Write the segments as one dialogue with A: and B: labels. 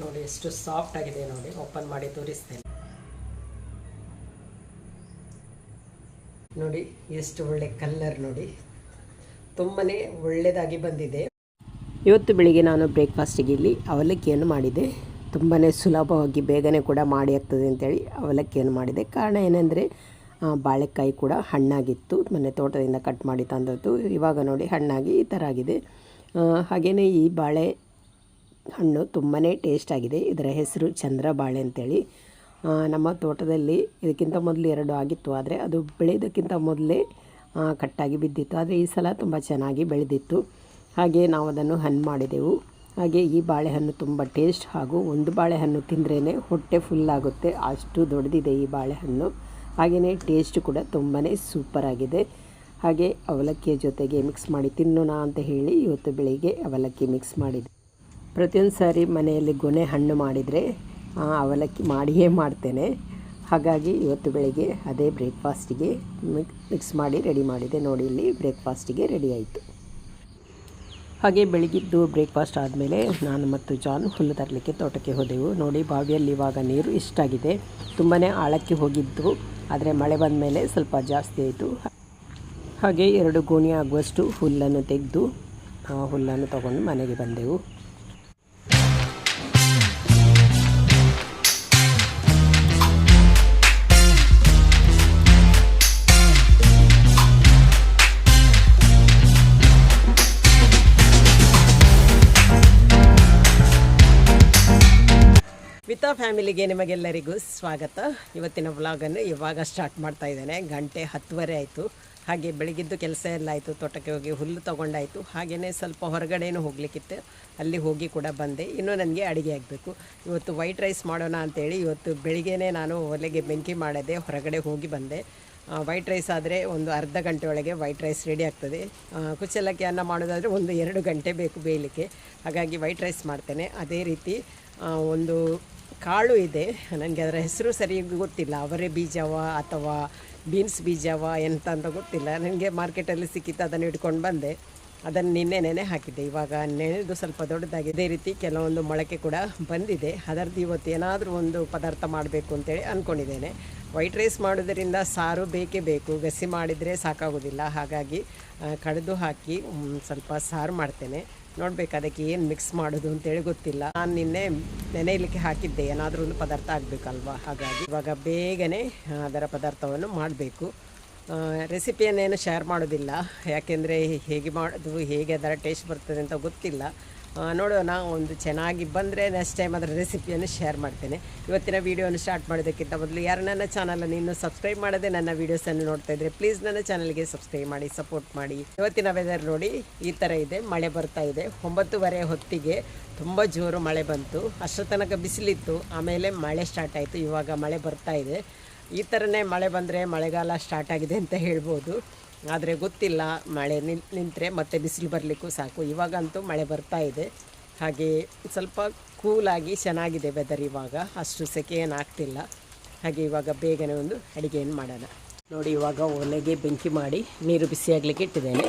A: ನೋಡಿ, ಎಷ್ಟು ಸಾಫ್ಟ್ ಆಗಿದೆ ನೋಡಿ. ಓಪನ್ ಮಾಡಿ ತೋರಿಸ್ತೇನೆ. ನೋಡಿ, ಎಷ್ಟು ಒಳ್ಳೆ ಕಲ್ಲರ್ ನೋಡಿ. ತುಂಬಾ ಒಳ್ಳೆಯದಾಗಿ ಬಂದಿದೆ. ಇವತ್ತು ಬೆಳಿಗ್ಗೆ ನಾನು ಬ್ರೇಕ್ಫಾಸ್ಟಿಗೆ ಇಲ್ಲಿ ಅವಲಕ್ಕಿಯನ್ನು ಮಾಡಿದೆ ತುಂಬಾ ಸುಲಭವಾಗಿ ಬೇಗನೆ ಕೂಡ ಮಾಡಿ ಆಗ್ತದೆ ಅಂತೇಳಿ ಅವಲಕ್ಕಿಯನ್ನು ಮಾಡಿದೆ ಕಾರಣ ಏನೆಂದರೆ ಬಾಳೆಕಾಯಿ ಕೂಡ ಹಣ್ಣಾಗಿತ್ತು. ಮೊನ್ನೆ ತೋಟದಿಂದ ಕಟ್ ಮಾಡಿ ತಂದದ್ದು. ಇವಾಗ ನೋಡಿ, ಹಣ್ಣಾಗಿ ಈ ಥರ ಆಗಿದೆ. ಹಾಗೆಯೇ ಈ ಬಾಳೆ ಹಣ್ಣು ತುಂಬಾ ಟೇಸ್ಟಾಗಿದೆ ಇದರ ಹೆಸರು ಚಂದ್ರ ಬಾಳೆ ಅಂತೇಳಿ ನಮ್ಮ ತೋಟದಲ್ಲಿ ಇದಕ್ಕಿಂತ ಮೊದಲು ಎರಡು ಆಗಿತ್ತು. ಆದರೆ ಅದು ಬೆಳೆಯೋದಕ್ಕಿಂತ ಮೊದಲೇ ಕಟ್ಟಾಗಿ ಬಿದ್ದಿತ್ತು. ಆದರೆ ಈ ಸಲ ತುಂಬ ಚೆನ್ನಾಗಿ ಬೆಳೆದಿತ್ತು. ಹಾಗೆ ನಾವು ಅದನ್ನು ಹಣ್ಣು ಮಾಡಿದೆವು. ಹಾಗೆ ಈ ಬಾಳೆಹಣ್ಣು ತುಂಬ ಟೇಸ್ಟ್ ಹಾಗೂ ಒಂದು ಬಾಳೆಹಣ್ಣು ತಿಂದ್ರೇ ಹೊಟ್ಟೆ ಫುಲ್ ಆಗುತ್ತೆ. ಅಷ್ಟು ದೊಡ್ಡದಿದೆ ಈ ಬಾಳೆಹಣ್ಣು. ಹಾಗೆಯೇ ಟೇಸ್ಟ್ ಕೂಡ ತುಂಬಾ ಸೂಪರ್ ಆಗಿದೆ. ಹಾಗೆ ಅವಲಕ್ಕಿಯ ಜೊತೆಗೆ ಮಿಕ್ಸ್ ಮಾಡಿ ತಿನ್ನೋಣ ಅಂತ ಹೇಳಿ ಇವತ್ತು ಬೆಳಿಗ್ಗೆ ಅವಲಕ್ಕಿ ಮಿಕ್ಸ್ ಮಾಡಿದೆ ಪ್ರತಿಯೊಂದು ಸಾರಿ ಮನೆಯಲ್ಲಿ ಗೊನೆ ಹಣ್ಣು ಮಾಡಿದರೆ ಅವಲಕ್ಕಿ ಮಾಡಿಯೇ ಮಾಡ್ತೇನೆ. ಹಾಗಾಗಿ ಇವತ್ತು ಬೆಳಿಗ್ಗೆ ಅದೇ ಬ್ರೇಕ್ಫಾಸ್ಟಿಗೆ ಮಿಕ್ಸ್ ಮಾಡಿ ರೆಡಿ ಮಾಡಿದೆ. ನೋಡಿ, ಇಲ್ಲಿ ಬ್ರೇಕ್ಫಾಸ್ಟಿಗೆ ರೆಡಿ ಆಯಿತು. ಹಾಗೆ ಬೆಳಗಿದ್ದು ಬ್ರೇಕ್ಫಾಸ್ಟ್ ಆದಮೇಲೆ ನಾನು ಮತ್ತು ಜಾನ್ ಹುಲ್ಲು ತರಲಿಕ್ಕೆ ತೋಟಕ್ಕೆ ಹೋದೆವು. ನೋಡಿ, ಬಾವಿಯಲ್ಲಿ ಇವಾಗ ನೀರು ಇಷ್ಟಾಗಿದೆ. ತುಂಬಾ ಆಳಕ್ಕೆ ಹೋಗಿದ್ದು, ಆದರೆ ಮಳೆ ಬಂದ ಮೇಲೆ ಸ್ವಲ್ಪ ಜಾಸ್ತಿ ಆಯಿತು. ಹಾಗೆ ಎರಡು ಗೋಣಿ ಆಗುವಷ್ಟು ಹುಲ್ಲನ್ನು ತೆಗೆದು ಹುಲ್ಲನ್ನು ತಗೊಂಡು ಮನೆಗೆ ಬಂದೆವು. ಫ್ಯಾಮಿಲಿಗೆ ನಿಮಗೆಲ್ಲರಿಗೂ ಸ್ವಾಗತ. ಇವತ್ತಿನ ವ್ಲಾಗನ್ನು ಇವಾಗ ಸ್ಟಾರ್ಟ್ ಮಾಡ್ತಾ ಇದ್ದೇನೆ. ಗಂಟೆ ಹತ್ತುವರೆ ಆಯಿತು. ಹಾಗೆ ಬೆಳಗಿದ್ದು ಕೆಲಸ ಎಲ್ಲ ಆಯಿತು. ತೋಟಕ್ಕೆ ಹೋಗಿ ಹುಲ್ಲು ತೊಗೊಂಡಾಯಿತು. ಹಾಗೆಯೇ ಸ್ವಲ್ಪ ಹೊರಗಡೆನೂ ಹೋಗ್ಲಿಕ್ಕಿತ್ತು. ಅಲ್ಲಿ ಹೋಗಿ ಕೂಡ ಬಂದೆ. ಇನ್ನೂ ನನಗೆ ಅಡುಗೆ ಆಗಬೇಕು. ಇವತ್ತು ವೈಟ್ ರೈಸ್ ಮಾಡೋಣ ಅಂತೇಳಿ ಇವತ್ತು ಬೆಳಿಗ್ಗೆನೇ ನಾನು ಒಲೆಗೆ ಬೆಂಕಿ ಮಾಡಿದೆ ಹೊರಗಡೆ ಹೋಗಿ ಬಂದೆ. ವೈಟ್ ರೈಸ್ ಆದರೆ ಒಂದು ಅರ್ಧ ಗಂಟೆ ಒಳಗೆ ವೈಟ್ ರೈಸ್ ರೆಡಿ ಆಗ್ತದೆ. ಕುಚ್ಚಲಕ್ಕಿ ಅನ್ನ ಮಾಡೋದಾದರೆ ಒಂದು ಎರಡು ಗಂಟೆ ಬೇಕು ಬೇಯಲಿಕ್ಕೆ. ಹಾಗಾಗಿ ವೈಟ್ ರೈಸ್ ಮಾಡ್ತೇನೆ. ಅದೇ ರೀತಿ ಒಂದು ಕಾಳು ಇದೆ. ನನಗೆ ಅದರ ಹೆಸರು ಸರಿಯಾಗಿ ಗೊತ್ತಿಲ್ಲ. ಅವರೇ ಬೀಜವ ಅಥವಾ ಬೀನ್ಸ್ ಬೀಜವ ಎಂತ ಅಂತ ಗೊತ್ತಿಲ್ಲ. ನನಗೆ ಮಾರ್ಕೆಟಲ್ಲಿ ಸಿಕ್ಕಿತ್ತು, ಅದನ್ನು ಇಟ್ಕೊಂಡು ಬಂದೆ. ಅದನ್ನು ನಿನ್ನೆ ನೆನೆ ಹಾಕಿದ್ದೆ. ಇವಾಗ ನೆನೆದು ಸ್ವಲ್ಪ ದೊಡ್ಡದಾಗಿದೆ. ಇದೇ ರೀತಿ ಕೆಲವೊಂದು ಮೊಳಕೆ ಕೂಡ ಬಂದಿದೆ. ಅದರದ್ದು ಇವತ್ತು ಏನಾದರೂ ಒಂದು ಪದಾರ್ಥ ಮಾಡಬೇಕು ಅಂತೇಳಿ ಅಂದ್ಕೊಂಡಿದ್ದೇನೆ ವೈಟ್ ರೈಸ್ ಮಾಡೋದರಿಂದ ಸಾರು ಬೇಕೇ ಬೇಕು. ಗಸಿ ಮಾಡಿದರೆ ಸಾಕಾಗೋದಿಲ್ಲ ಹಾಗಾಗಿ ಕಡಿದು ಹಾಕಿ ಸ್ವಲ್ಪ ಸಾರು ಮಾಡ್ತೇನೆ. ನೋಡ್ಬೇಕು ಅದಕ್ಕೆ ಏನು ಮಿಕ್ಸ್ ಮಾಡೋದು ಅಂತೇಳಿ ಗೊತ್ತಿಲ್ಲ. ನಾನು ನಿನ್ನೆ ನೆನೆಯಲಿಕ್ಕೆ ಹಾಕಿದ್ದೆ. ಏನಾದರೂ ಒಂದು ಪದಾರ್ಥ ಆಗಬೇಕಲ್ವಾ? ಹಾಗಾಗಿ ಇವಾಗ ಬೇಗನೆ ಅದರ ಪದಾರ್ಥವನ್ನು ಮಾಡಬೇಕು. ರೆಸಿಪಿಯನ್ನೇನು ಶೇರ್ ಮಾಡೋದಿಲ್ಲ. ಯಾಕೆಂದರೆ ಹೇಗೆ ಮಾಡೋದು, ಹೇಗೆ ಅದರ ಟೇಸ್ಟ್ ಬರ್ತದೆ ಅಂತ ಗೊತ್ತಿಲ್ಲ. ನೋಡೋಣ ಒಂದು ಚೆನ್ನಾಗಿ ಬಂದರೆ ನೆಕ್ಸ್ಟ್ ಟೈಮ್ ಅದರ ರೆಸಿಪಿಯನ್ನು ಶೇರ್ ಮಾಡ್ತೇನೆ. ಇವತ್ತಿನ ವೀಡಿಯೋನ ಸ್ಟಾರ್ಟ್ ಮಾಡೋದಕ್ಕಿಂತ ಮೊದಲು ಯಾರು ನನ್ನ ಚಾನಲನ್ನು ಇನ್ನೂ ಸಬ್ಸ್ಕ್ರೈಬ್ ಮಾಡದೆ ನನ್ನ ವೀಡಿಯೋಸನ್ನು ನೋಡ್ತಾ ಇದ್ದರೆ ಪ್ಲೀಸ್ ನನ್ನ ಚಾನಲ್ಗೆ ಸಬ್ಸ್ಕ್ರೈಬ್ ಮಾಡಿ ಸಪೋರ್ಟ್ ಮಾಡಿ. ಇವತ್ತಿನ ವೆದರ್ ನೋಡಿ, ಈ ಥರ ಇದೆ, ಮಳೆ ಬರ್ತಾ ಇದೆ. ಒಂಬತ್ತುವರೆ ಹೊತ್ತಿಗೆ ತುಂಬ ಜೋರು ಮಳೆ ಬಂತು. ಅಷ್ಟರ ತನಕ ಬಿಸಿಲಿತ್ತು, ಆಮೇಲೆ ಮಳೆ ಸ್ಟಾರ್ಟ್ ಆಯಿತು. ಇವಾಗ ಮಳೆ ಬರ್ತಾ ಇದೆ. ಈ ಥರನೇ ಮಳೆ ಬಂದರೆ ಮಳೆಗಾಲ ಸ್ಟಾರ್ಟ್ ಆಗಿದೆ ಅಂತ ಹೇಳ್ಬೋದು. ಆದರೆ ಗೊತ್ತಿಲ್ಲ, ಮಳೆ ನಿಂತರೆ ಮತ್ತೆ ಬಿಸಿಲು ಬರಲಿಕ್ಕೂ ಸಾಕು. ಇವಾಗಂತೂ ಮಳೆ ಬರ್ತಾ ಇದೆ. ಹಾಗೆ ಸ್ವಲ್ಪ ಕೂಲಾಗಿ ಚೆನ್ನಾಗಿದೆ ವೆದರ್ ಇವಾಗ. ಅಷ್ಟು ಸೆಕೆ ಏನು ಆಗ್ತಿಲ್ಲ. ಹಾಗೆ ಇವಾಗ ಬೇಗನೆ ಒಂದು ಅಡುಗೆಯನ್ನು ಮಾಡೋಣ. ನೋಡಿ, ಇವಾಗ ಒಲೆಗೆ ಬೆಂಕಿ ಮಾಡಿ ನೀರು ಬಿಸಿಯಾಗಲಿಕ್ಕೆ ಇಟ್ಟಿದ್ದೇನೆ.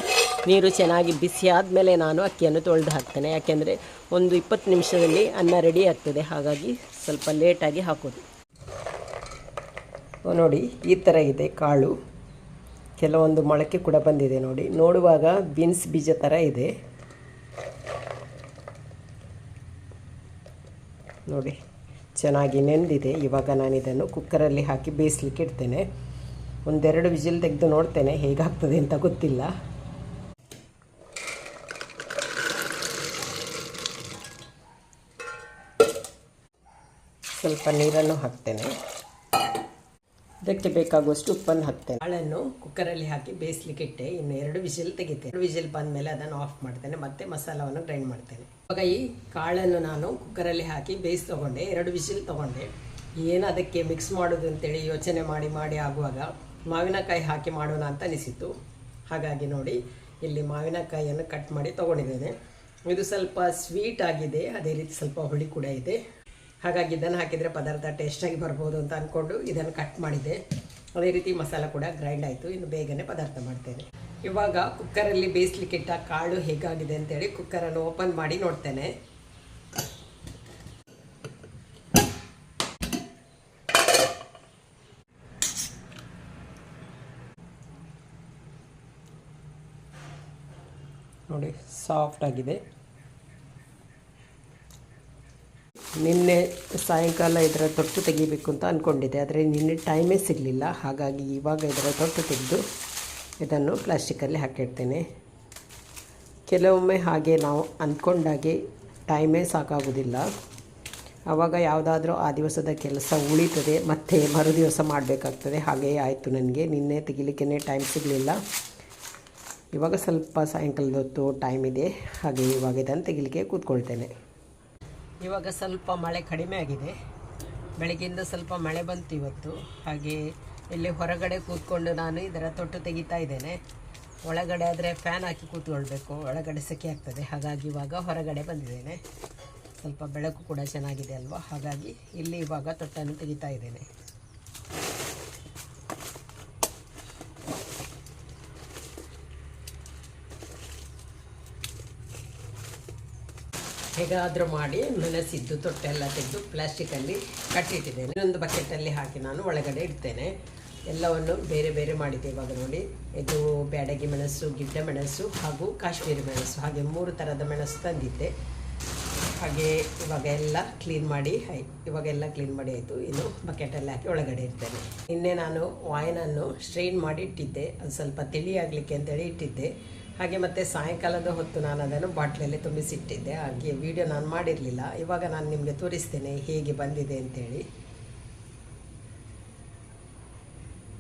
A: ನೀರು ಚೆನ್ನಾಗಿ ಬಿಸಿ ಆದಮೇಲೆ ನಾನು ಅಕ್ಕಿಯನ್ನು ತೊಳೆದು ಹಾಕ್ತೇನೆ. ಯಾಕೆಂದರೆ ಒಂದು ಇಪ್ಪತ್ತು ನಿಮಿಷದಲ್ಲಿ ಅನ್ನ ರೆಡಿ ಆಗ್ತದೆ. ಹಾಗಾಗಿ ಸ್ವಲ್ಪ ಲೇಟಾಗಿ ಹಾಕೋದು. ನೋಡಿ, ಈ ಥರ ಇದೆ ಕಾಳು. ಕೆಲವೊಂದು ಮೊಳಕೆ ಕೂಡ ಬಂದಿದೆ ನೋಡಿ. ನೋಡುವಾಗ ಬೀನ್ಸ್ ಬೀಜ ಥರ ಇದೆ. ನೋಡಿ, ಚೆನ್ನಾಗಿ ನೆಂದಿದೆ. ಇವಾಗ ನಾನು ಇದನ್ನು ಕುಕ್ಕರಲ್ಲಿ ಹಾಕಿ ಬೇಯಿಸ್ಲಿಕ್ಕೆ ಇಡ್ತೇನೆ. ಒಂದೆರಡು ವಿಜಿಲ್ ತೆಗೆದು ನೋಡ್ತೇನೆ, ಹೇಗಾಗ್ತದೆ ಅಂತ ಗೊತ್ತಿಲ್ಲ. ಸ್ವಲ್ಪ ನೀರನ್ನು ಹಾಕ್ತೇನೆ. ಇದಕ್ಕೆ ಬೇಕಾಗುವಷ್ಟು ಉಪ್ಪನ್ನು ಹಾಕ್ತೇನೆ. ಕಾಳನ್ನು ಕುಕ್ಕರಲ್ಲಿ ಹಾಕಿ ಬೇಯಿಸ್ಲಿಕ್ಕೆ ಇಟ್ಟೆ. ಇನ್ನು ಎರಡು ವಿಜಿಲ್ ತೆಗಿತೇನೆ. ಎರಡು ವಿಜಿಲ್ ಬಂದಮೇಲೆ ಅದನ್ನು ಆಫ್ ಮಾಡ್ತೇನೆ. ಮತ್ತೆ ಮಸಾಲವನ್ನು ಗ್ರೈಂಡ್ ಮಾಡ್ತೇನೆ. ಇವಾಗ ಈ ಕಾಳನ್ನು ನಾನು ಕುಕ್ಕರಲ್ಲಿ ಹಾಕಿ ಬೇಯಿಸಿ ತೊಗೊಂಡೆ. ಎರಡು ವಿಜಿಲ್ ತಗೊಂಡೆ. ಏನು ಅದಕ್ಕೆ ಮಿಕ್ಸ್ ಮಾಡೋದು ಅಂತೇಳಿ ಯೋಚನೆ ಮಾಡಿ ಮಾಡಿ ಆಗುವಾಗ ಮಾವಿನಕಾಯಿ ಹಾಕಿ ಮಾಡೋಣ ಅಂತ ಅನಿಸಿತು ಹಾಗಾಗಿ ನೋಡಿ, ಇಲ್ಲಿ ಮಾವಿನಕಾಯಿಯನ್ನು ಕಟ್ ಮಾಡಿ ತಗೊಂಡಿದ್ದೇನೆ. ಇದು ಸ್ವಲ್ಪ ಸ್ವೀಟ್ ಆಗಿದೆ. ಅದೇ ರೀತಿ ಸ್ವಲ್ಪ ಹುಳಿ ಕೂಡ ಇದೆ. ಹಾಗಾಗಿ ಇದನ್ನು ಹಾಕಿದರೆ ಪದಾರ್ಥ ಟೇಸ್ಟಾಗಿ ಬರ್ಬೋದು ಅಂತ ಅಂದ್ಕೊಂಡು ಇದನ್ನು ಕಟ್ ಮಾಡಿದೆ. ಅದೇ ರೀತಿ ಮಸಾಲ ಕೂಡ ಗ್ರೈಂಡ್ ಆಯಿತು. ಇನ್ನು ಬೇಗನೆ ಪದಾರ್ಥ ಮಾಡ್ತೇನೆ. ಇವಾಗ ಕುಕ್ಕರಲ್ಲಿ ಬೇಯಿಸ್ಲಿಕ್ಕಿಟ್ಟ ಕಾಳು ಹೇಗಾಗಿದೆ ಅಂತೇಳಿ ಕುಕ್ಕರನ್ನು ಓಪನ್ ಮಾಡಿ ನೋಡ್ತೇನೆ. ನೋಡಿ ಸಾಫ್ಟ್ ಆಗಿದೆ. ನಿನ್ನೆ ಸಾಯಂಕಾಲ ಇದರ ತೊಟ್ಟು ತೆಗಿಬೇಕು ಅಂತ ಅಂದ್ಕೊಂಡಿದ್ದೆ ಆದರೆ ನಿನ್ನೆ ಟೈಮೇ ಸಿಗಲಿಲ್ಲ. ಹಾಗಾಗಿ ಇವಾಗ ಇದರ ತೊಟ್ಟು ತೆಗೆದು ಇದನ್ನು ಪ್ಲಾಸ್ಟಿಕ್ಕಲ್ಲಿ ಹಾಕಿಡ್ತೇನೆ. ಕೆಲವೊಮ್ಮೆ ಹಾಗೆ ನಾವು ಅಂದ್ಕೊಂಡಾಗೆ ಟೈಮೇ ಸಾಕಾಗೋದಿಲ್ಲ. ಆವಾಗ ಯಾವುದಾದ್ರೂ ಆ ದಿವಸದ ಕೆಲಸ ಉಳಿತದೆ, ಮತ್ತೆ ಮರು ದಿವಸ ಮಾಡಬೇಕಾಗ್ತದೆ. ಹಾಗೆಯೇ ಆಯಿತು ನನಗೆ. ನಿನ್ನೆ ತೆಗಿಲಿಕ್ಕೆ ಟೈಮ್ ಸಿಗಲಿಲ್ಲ. ಇವಾಗ ಸ್ವಲ್ಪ ಸಾಯಂಕಾಲದ ಹೊತ್ತು ಟೈಮ್ ಇದೆ. ಹಾಗೆ ಇವಾಗ ಇದನ್ನು ತೆಗಿಲಿಕ್ಕೆ ಕೂತ್ಕೊಳ್ತೇನೆ. ಇವಾಗ ಸ್ವಲ್ಪ ಮಳೆ ಕಡಿಮೆ ಆಗಿದೆ. ಬೆಳಗ್ಗೆಯಿಂದ ಸ್ವಲ್ಪ ಮಳೆ ಬಂತು ಇವತ್ತು. ಹಾಗೆ ಇಲ್ಲಿ ಹೊರಗಡೆ ಕೂತ್ಕೊಂಡು ನಾನು ಇದರ ತೊಟ್ಟು ತೆಗಿತಾ ಇದ್ದೇನೆ. ಒಳಗಡೆ ಆದರೆ ಫ್ಯಾನ್ ಹಾಕಿ ಕೂತ್ಕೊಳ್ಬೇಕು. ಒಳಗಡೆ ಸೆಕೆ ಆಗ್ತದೆ. ಹಾಗಾಗಿ ಇವಾಗ ಹೊರಗಡೆ ಬಂದಿದ್ದೇನೆ. ಸ್ವಲ್ಪ ಬೆಳಕು ಕೂಡ ಚೆನ್ನಾಗಿದೆ ಅಲ್ವಾ? ಹಾಗಾಗಿ ಇಲ್ಲಿ ಇವಾಗ ತೊಟ್ಟನ್ನು ತೆಗಿತಾ ಇದ್ದೇನೆ. ಹೇಗಾದರೂ ಮಾಡಿ ಮೆಣಸಿದ್ದು ತೊಟ್ಟೆಲ್ಲ ತೆಗೆದು ಪ್ಲಾಸ್ಟಿಕಲ್ಲಿ ಕಟ್ಟಿಟ್ಟಿದ್ದೇನೆ. ಇನ್ನೊಂದು ಬಕೆಟಲ್ಲಿ ಹಾಕಿ ನಾನು ಒಳಗಡೆ ಇಡ್ತೇನೆ. ಎಲ್ಲವನ್ನು ಬೇರೆ ಬೇರೆ ಮಾಡಿದ್ದೆ ಇವಾಗ ನೋಡಿ. ಇದು ಬ್ಯಾಡಗಿ ಮೆಣಸು, ಗಿಡ್ಡ ಮೆಣಸು ಹಾಗೂ ಕಾಶ್ಮೀರಿ ಮೆಣಸು. ಹಾಗೆ ಮೂರು ಥರದ ಮೆಣಸು ತಂದಿದ್ದೆ. ಹಾಗೆ ಇವಾಗ ಎಲ್ಲ ಕ್ಲೀನ್ ಮಾಡಿ ಆಯ್ ಇವಾಗೆಲ್ಲ ಕ್ಲೀನ್ ಮಾಡಿ ಆಯಿತು. ಇನ್ನು ಬಕೆಟಲ್ಲಿ ಹಾಕಿ ಒಳಗಡೆ ಇರ್ತೇನೆ ನಿನ್ನೆ ನಾನು ವಾಯ್ನನ್ನು ಸ್ಟ್ರೈನ್ ಮಾಡಿ ಇಟ್ಟಿದ್ದೆ. ಅದು ಸ್ವಲ್ಪ ತಿಳಿಯಾಗಲಿಕ್ಕೆ ಅಂತೇಳಿ ಇಟ್ಟಿದ್ದೆ. ಹಾಗೆ ಮತ್ತು ಸಾಯಂಕಾಲದ ಹೊತ್ತು ನಾನು ಅದನ್ನು ಬಾಟ್ಲಲ್ಲಿ ತುಂಬಿಸಿಟ್ಟಿದ್ದೆ. ಹಾಗೆ ವಿಡಿಯೋ ನಾನು ಮಾಡಿರಲಿಲ್ಲ. ಇವಾಗ ನಾನು ನಿಮಗೆ ತೋರಿಸ್ತೇನೆ ಹೇಗೆ ಬಂದಿದೆ ಅಂತೇಳಿ.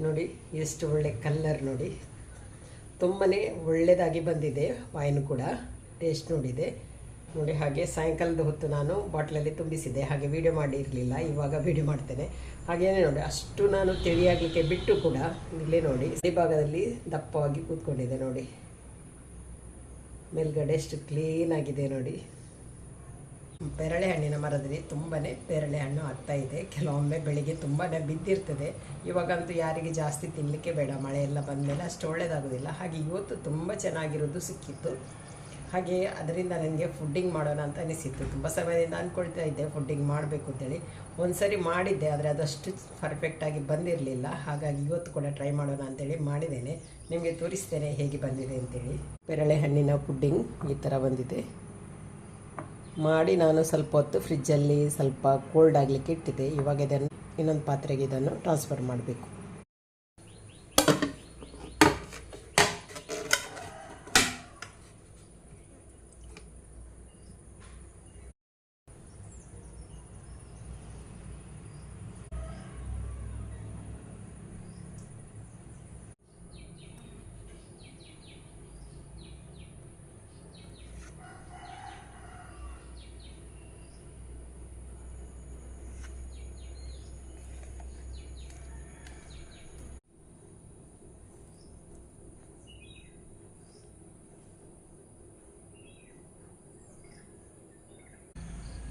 A: ನೋಡಿ, ಎಷ್ಟು ಒಳ್ಳೆ ಕಲ್ಲರ್ ನೋಡಿ. ತುಂಬಾ ಒಳ್ಳೆಯದಾಗಿ ಬಂದಿದೆ ವಾಯಿನ್ ಕೂಡ. ಟೇಸ್ಟ್ ನೋಡಿದೆ. ನೋಡಿ, ಹಾಗೆ ಸಾಯಂಕಾಲದ ಹೊತ್ತು ನಾನು ಬಾಟ್ಲಲ್ಲಿ ತುಂಬಿಸಿದ್ದೆ. ಹಾಗೆ ವಿಡಿಯೋ ಮಾಡಿರಲಿಲ್ಲ. ಇವಾಗ ವಿಡಿಯೋ ಮಾಡ್ತೇನೆ. ಹಾಗೇನೆ ನೋಡಿ, ಅಷ್ಟು ನಾನು ತಿಳಿಯಾಗಲಿಕ್ಕೆ ಬಿಟ್ಟು ಕೂಡ ಇಲ್ಲೇ ನೋಡಿ, ಈ ಭಾಗದಲ್ಲಿ ದಪ್ಪವಾಗಿ ಕೂತ್ಕೊಂಡಿದೆ ನೋಡಿ. ಮೇಲ್ಗಡೆ ಎಷ್ಟು ಕ್ಲೀನ್ ಆಗಿದೆ ನೋಡಿ. ಪೇರಳೆ ಹಣ್ಣಿನ ಮರದಲ್ಲಿ ತುಂಬಾ ಪೇರಳೆ ಹಣ್ಣು ಆಗ್ತಾ ಇದೆ. ಕೆಲವೊಮ್ಮೆ ಬೆಳಿಗ್ಗೆ ತುಂಬಾ ಬಿದ್ದಿರ್ತದೆ. ಇವಾಗಂತೂ ಯಾರಿಗೆ ಜಾಸ್ತಿ ತಿನ್ನಲಿಕ್ಕೆ ಬೇಡ. ಮಳೆ ಎಲ್ಲ ಬಂದಮೇಲೆ ಅಷ್ಟು ಒಳ್ಳೇದಾಗೋದಿಲ್ಲ. ಹಾಗೆ ಇವತ್ತು ತುಂಬ ಚೆನ್ನಾಗಿರೋದು ಸಿಕ್ಕಿತ್ತು. ಹಾಗೆ ಅದರಿಂದ ನನಗೆ ಫುಡ್ಡಿಂಗ್ ಮಾಡೋಣ ಅಂತ ಅನಿಸಿತ್ತು. ತುಂಬ ಸಮಯದಿಂದ ಅಂದ್ಕೊಳ್ತಾ ಇದ್ದೆ, ಫುಡ್ಡಿಂಗ್ ಮಾಡಬೇಕು ಅಂತೇಳಿ. ಒಂದು ಸರಿ ಮಾಡಿದ್ದೆ, ಆದರೆ ಅದಷ್ಟು ಪರ್ಫೆಕ್ಟಾಗಿ ಬಂದಿರಲಿಲ್ಲ. ಹಾಗಾಗಿ ಇವತ್ತು ಕೂಡ ಟ್ರೈ ಮಾಡೋಣ ಅಂತೇಳಿ ಮಾಡಿದ್ದೇನೆ. ನಿಮಗೆ ತೋರಿಸ್ತೇನೆ ಹೇಗೆ ಬಂದಿದೆ ಅಂತೇಳಿ. ಪೇರಳೆ ಹಣ್ಣಿನ ಫುಡ್ಡಿಂಗ್ ಈ ಥರ ಬಂದಿದೆ. ಮಾಡಿ ನಾನು ಸ್ವಲ್ಪ ಹೊತ್ತು ಫ್ರಿಜ್ಜಲ್ಲಿ ಸ್ವಲ್ಪ ಕೋಲ್ಡ್ ಆಗಲಿಕ್ಕೆ ಇಟ್ಟಿದ್ದೆ. ಇವಾಗ ಇದನ್ನು ಇನ್ನೊಂದು ಪಾತ್ರೆಗೆ ಇದನ್ನು ಟ್ರಾನ್ಸ್ಫರ್ ಮಾಡಬೇಕು.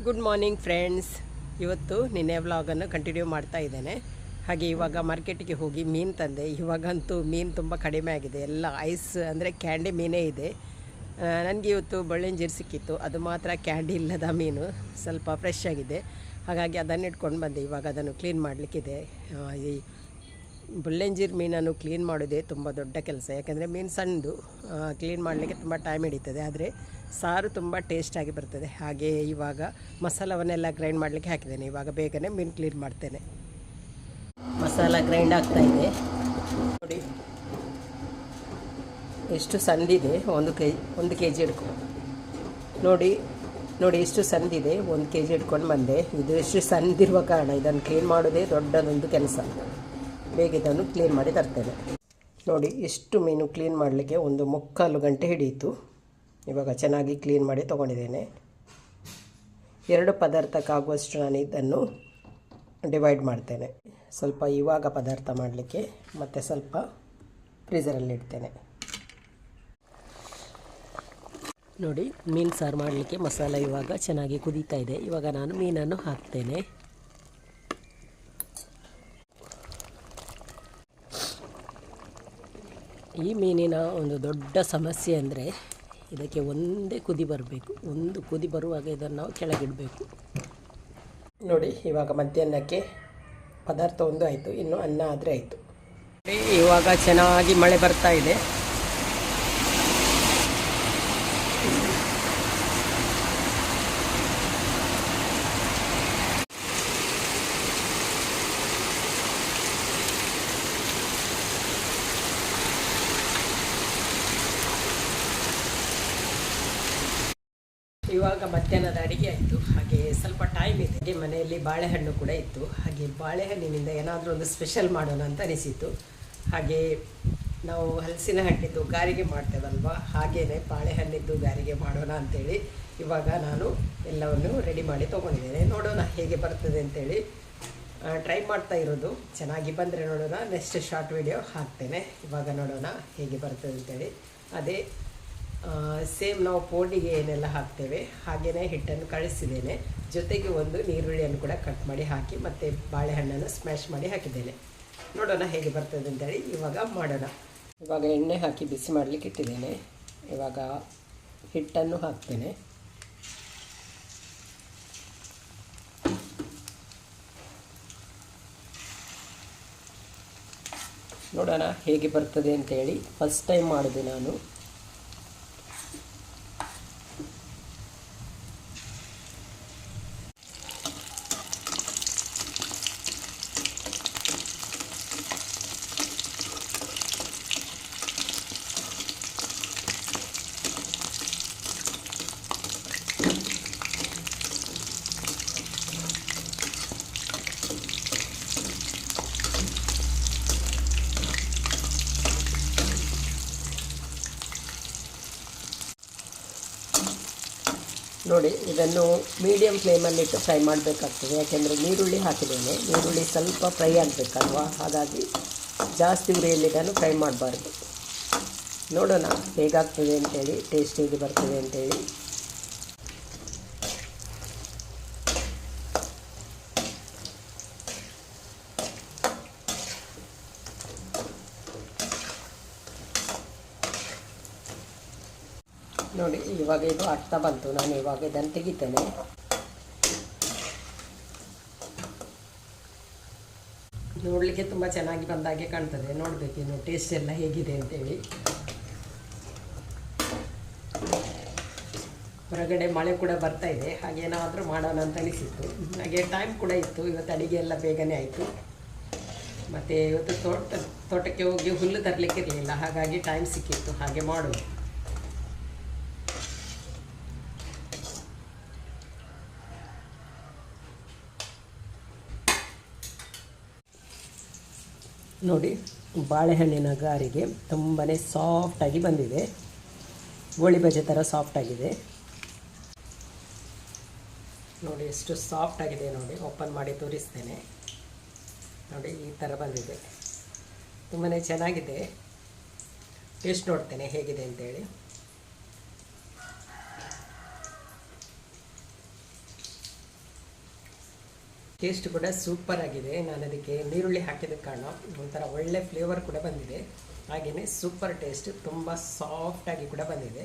A: ಗುಡ್ ಮಾರ್ನಿಂಗ್ ಫ್ರೆಂಡ್ಸ್ ಇವತ್ತು ನಿನ್ನೆ ವ್ಲಾಗನ್ನು ಕಂಟಿನ್ಯೂ ಮಾಡ್ತಾ ಇದ್ದೇನೆ. ಹಾಗೆ ಇವಾಗ ಮಾರ್ಕೆಟಿಗೆ ಹೋಗಿ ಮೀನು ತಂದೆ. ಇವಾಗಂತೂ ಮೀನು ತುಂಬ ಕಡಿಮೆ ಆಗಿದೆ. ಎಲ್ಲ ಐಸ್ ಅಂದರೆ ಕ್ಯಾಂಡಿ ಮೀನೇ ಇದೆ. ನನಗೆ ಇವತ್ತು ಬಳ್ಳೆಂಜೀರು ಸಿಕ್ಕಿತ್ತು ಅದು ಮಾತ್ರ ಕ್ಯಾಂಡಿ ಇಲ್ಲದ ಮೀನು. ಸ್ವಲ್ಪ ಫ್ರೆಶ್ ಆಗಿದೆ. ಹಾಗಾಗಿ ಅದನ್ನು ಇಟ್ಕೊಂಡು ಬಂದೆ. ಇವಾಗ ಅದನ್ನು ಕ್ಲೀನ್ ಮಾಡಲಿಕ್ಕಿದೆ. ಈ ಬುಲ್ಲೆಂಜೀರ್ ಮೀನನ್ನು ಕ್ಲೀನ್ ಮಾಡೋದೇ ತುಂಬ ದೊಡ್ಡ ಕೆಲಸ. ಯಾಕೆಂದರೆ ಮೀನು ಸಣ್ಣದು. ಕ್ಲೀನ್ ಮಾಡಲಿಕ್ಕೆ ತುಂಬ ಟೈಮ್ ಹಿಡಿತದೆ. ಆದರೆ ಸಾರು ತುಂಬ ಟೇಸ್ಟಾಗಿ ಬರ್ತದೆ. ಹಾಗೆ ಇವಾಗ ಮಸಾಲವನ್ನೆಲ್ಲ ಗ್ರೈಂಡ್ ಮಾಡಲಿಕ್ಕೆ ಹಾಕಿದ್ದೇನೆ. ಇವಾಗ ಬೇಗನೆ ಮೀನು ಕ್ಲೀನ್ ಮಾಡ್ತೇನೆ. ಮಸಾಲ ಗ್ರೈಂಡ್ ಆಗ್ತಾ ಇದೆ. ನೋಡಿ, ಎಷ್ಟು ಸಂದಿದೆ? ಒಂದು ಕೆ ಒಂದು ಕೆ ಜಿ ನೋಡಿ ನೋಡಿ ಎಷ್ಟು ಸಂದಿದೆ? ಒಂದು ಕೆ ಜಿ ಹಿಡ್ಕೊಂಡು ಬಂದೆ. ಇದು ಎಷ್ಟು ಸಂದಿರುವ ಕಾರಣ, ಇದನ್ನು ಕ್ಲೀನ್ ಮಾಡೋದೇ ದೊಡ್ಡದೊಂದು ಕೆಲಸ. ಬೇಗ ಇದನ್ನು ಕ್ಲೀನ್ ಮಾಡಿ ತರ್ತೇನೆ. ನೋಡಿ, ಎಷ್ಟು ಮೀನು ಕ್ಲೀನ್ ಮಾಡಲಿಕ್ಕೆ ಒಂದು ಮುಕ್ಕಾಲು ಗಂಟೆ ಹಿಡಿಯಿತು. ಇವಾಗ ಚೆನ್ನಾಗಿ ಕ್ಲೀನ್ ಮಾಡಿ ತೊಗೊಂಡಿದ್ದೇನೆ. ಎರಡು ಪದಾರ್ಥಕ್ಕಾಗುವಷ್ಟು ನಾನು ಇದನ್ನು ಡಿವೈಡ್ ಮಾಡ್ತೇನೆ. ಸ್ವಲ್ಪ ಇವಾಗ ಪದಾರ್ಥ ಮಾಡಲಿಕ್ಕೆ ಮತ್ತು ಸ್ವಲ್ಪ ಫ್ರೀಸರಲ್ಲಿ ಇಡ್ತೇನೆ. ನೋಡಿ, ಮೀನು ಸಾರು ಮಾಡಲಿಕ್ಕೆ ಮಸಾಲ ಇವಾಗ ಚೆನ್ನಾಗಿ ಕುದೀತಾ ಇದೆ. ಇವಾಗ ನಾನು ಮೀನನ್ನು ಹಾಕ್ತೇನೆ. ಈ ಮೀನಿನ ಒಂದು ದೊಡ್ಡ ಸಮಸ್ಯೆ ಅಂದರೆ ಇದಕ್ಕೆ ಒಂದೇ ಕುದಿ ಬರಬೇಕು. ಒಂದು ಕುದಿ ಬರುವಾಗ ಇದನ್ನು ನಾವು ಕೆಳಗಿಡಬೇಕು. ನೋಡಿ, ಇವಾಗ ಮಧ್ಯಾಹ್ನಕ್ಕೆ ಪದಾರ್ಥ ಒಂದು ಆಯಿತು. ಇನ್ನು ಅನ್ನ ಆದರೆ ಆಯಿತು. ಇವಾಗ ಚೆನ್ನಾಗಿ ಮಳೆ ಬರ್ತಾ ಇದೆ ಇವಾಗ ಮಧ್ಯಾಹ್ನದ ಅಡಿಗೆ ಆಯಿತು ಹಾಗೆ ಸ್ವಲ್ಪ ಟೈಮ್ ಇದೆ ಹಾಗೆ ಮನೆಯಲ್ಲಿ ಬಾಳೆಹಣ್ಣು ಕೂಡ ಇತ್ತು. ಹಾಗೆ ಬಾಳೆಹಣ್ಣಿನಿಂದ ಏನಾದರೂ ಒಂದು ಸ್ಪೆಷಲ್ ಮಾಡೋಣ ಅಂತ ಅನಿಸಿತು ಹಾಗೆ ನಾವು ಹಲಸಿನ ಹಣ್ಣಿದ್ದು ಗಾರಿಗೆ ಮಾಡ್ತೇವಲ್ವ? ಹಾಗೇನೆ ಬಾಳೆಹಣ್ಣಿದ್ದು ಗಾರಿಗೆ ಮಾಡೋಣ ಅಂತೇಳಿ ಇವಾಗ ನಾನು ಎಲ್ಲವನ್ನು ರೆಡಿ ಮಾಡಿ ತೊಗೊಂಡಿದ್ದೇನೆ. ನೋಡೋಣ ಹೇಗೆ ಬರ್ತದೆ ಅಂತೇಳಿ. ಟ್ರೈ ಮಾಡ್ತಾ ಇರೋದು. ಚೆನ್ನಾಗಿ ಬಂದರೆ ನೋಡೋಣ. ನೆಕ್ಸ್ಟ್ ಶಾರ್ಟ್ ವಿಡಿಯೋ ಹಾಕ್ತೇನೆ. ಇವಾಗ ನೋಡೋಣ ಹೇಗೆ ಬರ್ತದೆ ಅಂತೇಳಿ. ಅದೇ ಸೇಮ್ ನಾವು ಪೋಡಿಗೆ ಏನೆಲ್ಲ ಹಾಕ್ತೇವೆ ಹಾಗೆಯೇ ಹಿಟ್ಟನ್ನು ಕಳಿಸಿದ್ದೇನೆ. ಜೊತೆಗೆ ಒಂದು ನೀರುಳ್ಳಿಯನ್ನು ಕೂಡ ಕಟ್ ಮಾಡಿ ಹಾಕಿ, ಮತ್ತು ಬಾಳೆಹಣ್ಣನ್ನು ಸ್ಮ್ಯಾಶ್ ಮಾಡಿ ಹಾಕಿದ್ದೇನೆ. ನೋಡೋಣ ಹೇಗೆ ಬರ್ತದೆ ಅಂತೇಳಿ ಇವಾಗ ಮಾಡೋಣ. ಇವಾಗ ಎಣ್ಣೆ ಹಾಕಿ ಬಿಸಿ ಮಾಡಲಿಕ್ಕೆ ಇಟ್ಟಿದ್ದೇನೆ. ಇವಾಗ ಹಿಟ್ಟನ್ನು ಹಾಕ್ತೇನೆ. ನೋಡೋಣ ಹೇಗೆ ಬರ್ತದೆ ಅಂತೇಳಿ. ಫಸ್ಟ್ ಟೈಮ್ ಮಾಡಿದೆ ನಾನು. ನೋಡಿ, ಇದನ್ನು ಮೀಡಿಯಮ್ ಫ್ಲೇಮಲ್ಲಿಟ್ಟು ಫ್ರೈ ಮಾಡಬೇಕಾಗ್ತದೆ. ಯಾಕೆಂದರೆ ನೀರುಳ್ಳಿ ಹಾಕಿದ್ದೇನೆ. ನೀರುಳ್ಳಿ ಸ್ವಲ್ಪ ಫ್ರೈ ಆಗಬೇಕಲ್ವಾ? ಹಾಗಾಗಿ ಜಾಸ್ತಿ ಉರಿಯಲ್ಲಿ ನಾನು ಫ್ರೈ ಮಾಡಬಾರ್ದು. ನೋಡೋಣ, ಹೇಗಾಗ್ತದೆ ಅಂತೇಳಿ ಟೇಸ್ಟ್ ಹೇಗೆ ಬರ್ತದೆ ಅಂತೇಳಿ ನೋಡಿ ಇವಾಗ ಇದು ಆಗ್ತಾ ಬಂತು. ನಾನು ಇವಾಗ ಇದನ್ನು ತೆಗಿತೇನೆ. ನೋಡಲಿಕ್ಕೆ ತುಂಬ ಚೆನ್ನಾಗಿ ಬಂದಾಗೆ ಕಾಣ್ತದೆ. ನೋಡಬೇಕು ಇನ್ನು ಟೇಸ್ಟ್ ಎಲ್ಲ ಹೇಗಿದೆ ಅಂತೇಳಿ. ಹೊರಗಡೆ ಮಳೆ ಕೂಡ ಬರ್ತಾ ಇದೆ. ಹಾಗೇನಾದರೂ ಮಾಡೋಣ ಅಂತ ಅನಿಸಿತ್ತು. ಹಾಗೆ ಟೈಮ್ ಕೂಡ ಇತ್ತು. ಇವತ್ತು ಅಡುಗೆ ಎಲ್ಲ ಬೇಗನೆ ಆಯಿತು. ಮತ್ತು ಇವತ್ತು ತೋಟ, ತೋಟಕ್ಕೆ ಹೋಗಿ ಹುಲ್ಲು ತರಲಿಕ್ಕೆ ಇರಲಿಲ್ಲ. ಹಾಗಾಗಿ ಟೈಮ್ ಸಿಕ್ಕಿತ್ತು. ಹಾಗೆ ಮಾಡೋದು ನೋಡಿ, ಬಾಳೆಹಣ್ಣಿನ ಗಾರಿಗೆ ತುಂಬಾ ಸಾಫ್ಟಾಗಿ ಬಂದಿದೆ. ಗೋಳಿ ಬಜೆ ಥರ ಸಾಫ್ಟಾಗಿದೆ ನೋಡಿ, ಎಷ್ಟು ಸಾಫ್ಟಾಗಿದೆ ನೋಡಿ ಓಪನ್ ಮಾಡಿ ತೋರಿಸ್ತೇನೆ. ನೋಡಿ, ಈ ಥರ ಬಂದಿದೆ. ತುಂಬಾ ಚೆನ್ನಾಗಿದೆ. ಟೇಸ್ಟ್ ನೋಡ್ತೇನೆ ಹೇಗಿದೆ ಅಂತೇಳಿ. ಟೇಸ್ಟ್ ಕೂಡ ಸೂಪರ್ ಆಗಿದೆ. ನಾನು ಅದಕ್ಕೆ ನೀರುಳ್ಳಿ ಹಾಕಿದ ಕಾರಣ. ಒಂಥರ ಒಳ್ಳೆ ಫ್ಲೇವರ್ ಕೂಡ ಬಂದಿದೆ. ಹಾಗೆಯೇ ಸೂಪರ್ ಟೇಸ್ಟ್ ತುಂಬ ಸಾಫ್ಟಾಗಿ ಕೂಡ ಬಂದಿದೆ.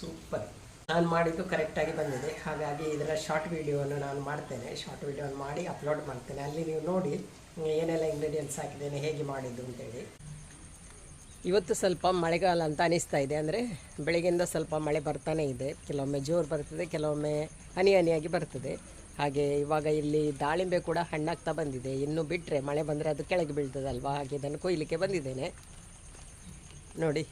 A: ಸೂಪರ್ ನಾನು ಮಾಡಿದ್ದು ಕರೆಕ್ಟಾಗಿ ಬಂದಿದೆ. ಹಾಗಾಗಿ ಇದರ ಶಾರ್ಟ್ ವೀಡಿಯೋವನ್ನು ನಾನು ಮಾಡ್ತೇನೆ. ಶಾರ್ಟ್ ವಿಡಿಯೋವನ್ನು ಮಾಡಿ ಅಪ್ಲೋಡ್ ಮಾಡ್ತೇನೆ. ಅಲ್ಲಿ ನೀವು ನೋಡಿ, ಏನೆಲ್ಲ ಇಂಗ್ರೀಡಿಯೆಂಟ್ಸ್ ಹಾಕಿದ್ದೇನೆ, ಹೇಗೆ ಮಾಡಿದ್ದು ಅಂತೇಳಿ. ಇವತ್ತು ಸ್ವಲ್ಪ ಮಳೆಗಾಲ ಅಂತ ಅನಿಸ್ತಾ ಇದೆ. ಅಂದರೆ ಬೆಳಗ್ಗೆಯಿಂದ ಸ್ವಲ್ಪ ಮಳೆ ಬರ್ತಾನೆ ಇದೆ. ಕೆಲವೊಮ್ಮೆ ಜೋರು ಬರ್ತದೆ, ಕೆಲವೊಮ್ಮೆ ಹನಿ ಹನಿಯಾಗಿ ಬರ್ತದೆ. ಹಾಗೆ ಇವಾಗ ಇಲ್ಲಿ ದಾಳಿಂಬೆ ಕೂಡ ಹಣ್ಣಾಗ್ತಾ ಬಂದಿದೆ. ಇನ್ನು ಬಿಟ್ಟರೆ ಮಳೆ ಬಂದರೆ ಅದು ಕೆಳಗೆ ಬೀಳ್ತದಲ್ವಾ? ಹಾಗೆ ಇದನ್ನು ಕೊಯ್ಲಿಕ್ಕೆ ಬಂದಿದ್ದೇನೆ. ನೋಡಿ,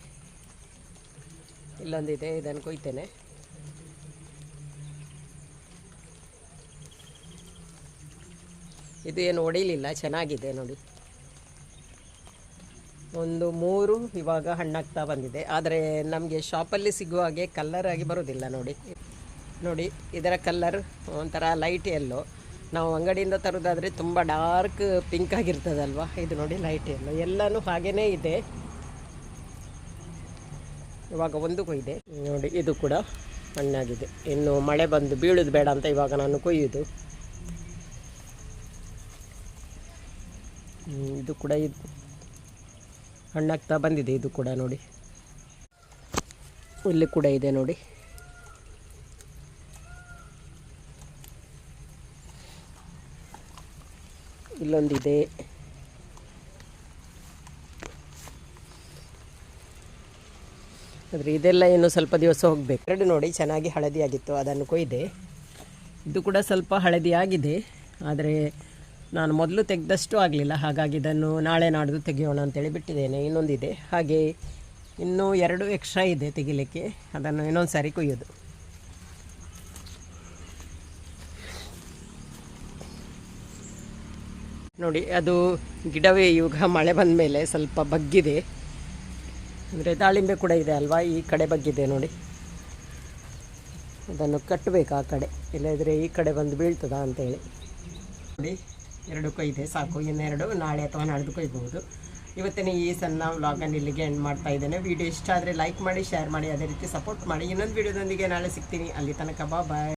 A: ಇಲ್ಲೊಂದಿದೆ, ಇದನ್ನು ಕೊಯ್ತೇನೆ. ಇದು ಏನು ಒಡಿಲಿಲ್ಲ ಚೆನ್ನಾಗಿದೆ ನೋಡಿ. ಒಂದು ಮೂರು ಇವಾಗ ಹಣ್ಣಾಗ್ತಾ ಬಂದಿದೆ. ಆದರೆ ನಮಗೆ ಶಾಪಲ್ಲಿ ಸಿಗುವ ಹಾಗೆ ಕಲ್ಲರ್ ಆಗಿ ಬರೋದಿಲ್ಲ ನೋಡಿ. ನೋಡಿ, ಇದರ ಕಲ್ಲರ್ ಒಂಥರ ಲೈಟ್ ಎಲ್ಲೋ ನಾವು ಅಂಗಡಿಯಿಂದ ತರೋದಾದರೆ ತುಂಬ ಡಾರ್ಕ್ ಪಿಂಕ್ ಆಗಿರ್ತದಲ್ವ? ಇದು ನೋಡಿ ಲೈಟ್ ಎಲ್ಲೋ ಎಲ್ಲನೂ ಹಾಗೇ ಇದೆ. ಇವಾಗ ಒಂದು ಕೊಯ್ದೆ ನೋಡಿ, ಇದು ಕೂಡ ಹಣ್ಣಾಗಿದೆ. ಇನ್ನು ಮಳೆ ಬಂದು ಬೀಳೋದು ಬೇಡ ಅಂತ ಇವಾಗ ನಾನು ಕೊಯ್ಯೋದು. ಇದು ಕೂಡ ಇದು. ಹಣ್ಣಾಗ್ತಾ ಬಂದಿದೆ ಇದು ಕೂಡ ನೋಡಿ. ಇಲ್ಲಿ ಕೂಡ ಇದೆ ನೋಡಿ. ಇಲ್ಲೊಂದಿದೆ ಆದರೆ ಇದೆಲ್ಲ ಇನ್ನು ಸ್ವಲ್ಪ ದಿವಸ ಹೋಗಬೇಕು. ಎರಡು ನೋಡಿ, ಚೆನ್ನಾಗಿ ಹಳದಿ ಆಗಿತ್ತು ಅದನ್ನು ಕೊಯ್ದೆ ಇದು ಕೂಡ ಸ್ವಲ್ಪ ಹಳದಿ ಆಗಿದೆ ಆದರೆ ನಾನು ಮೊದಲು ತೆಗೆದಷ್ಟು ಆಗಲಿಲ್ಲ. ಹಾಗಾಗಿ ಇದನ್ನು ನಾಳೆ ನಾಡ್ದು ತೆಗೆಯೋಣ ಅಂತೇಳಿ ಬಿಟ್ಟಿದ್ದೇನೆ. ಇನ್ನೊಂದಿದೆ. ಹಾಗೆ ಇನ್ನೂ ಎರಡು ಎಕ್ಸ್ಟ್ರಾ ಇದೆ ತೆಗಿಲಿಕ್ಕೆ. ಅದನ್ನು ಇನ್ನೊಂದು ಸಾರಿ ಕೊಯ್ಯೋದು. ನೋಡಿ, ಅದು ಗಿಡವೇ ಇವಾಗ ಮಳೆ ಬಂದ ಮೇಲೆ ಸ್ವಲ್ಪ ಬಗ್ಗಿದೆ. ಅಂದರೆ ದಾಳಿಂಬೆ ಕೂಡ ಇದೆ ಅಲ್ವಾ? ಈ ಕಡೆ ಬಗ್ಗಿದೆ ನೋಡಿ. ಅದನ್ನು ಕಟ್ಟಬೇಕು ಆ ಕಡೆ. ಇಲ್ಲದ್ರೆ ಈ ಕಡೆ ಬಂದು ಬೀಳ್ತದ ಅಂತೇಳಿ. ನೋಡಿ ಎರಡು ಕೊಯ್ದೆ ಸಾಕು. ಇನ್ನೆರಡು, ನಾಳೆ ಅಥವಾ ನಾಡ್ದು ಕೊಯ್ಬೋದು ಇವತ್ತಿನ ಈ ಸಣ್ಣ ವ್ಲಾಗನ್ನು ಇಲ್ಲಿಗೆ ಎಂಡ್ ಮಾಡ್ತಾ ಇದ್ದೇನೆ. ವಿಡಿಯೋ ಇಷ್ಟ ಆದರೆ ಲೈಕ್ ಮಾಡಿ ಶೇರ್ ಮಾಡಿ, ಅದೇ ರೀತಿ ಸಪೋರ್ಟ್ ಮಾಡಿ. ಇನ್ನೊಂದು ವಿಡಿಯೋದೊಂದಿಗೆ ನಾಳೆ ಸಿಗ್ತೀನಿ. ಅಲ್ಲಿ ತನಕ ಬಾ ಬಾಯ್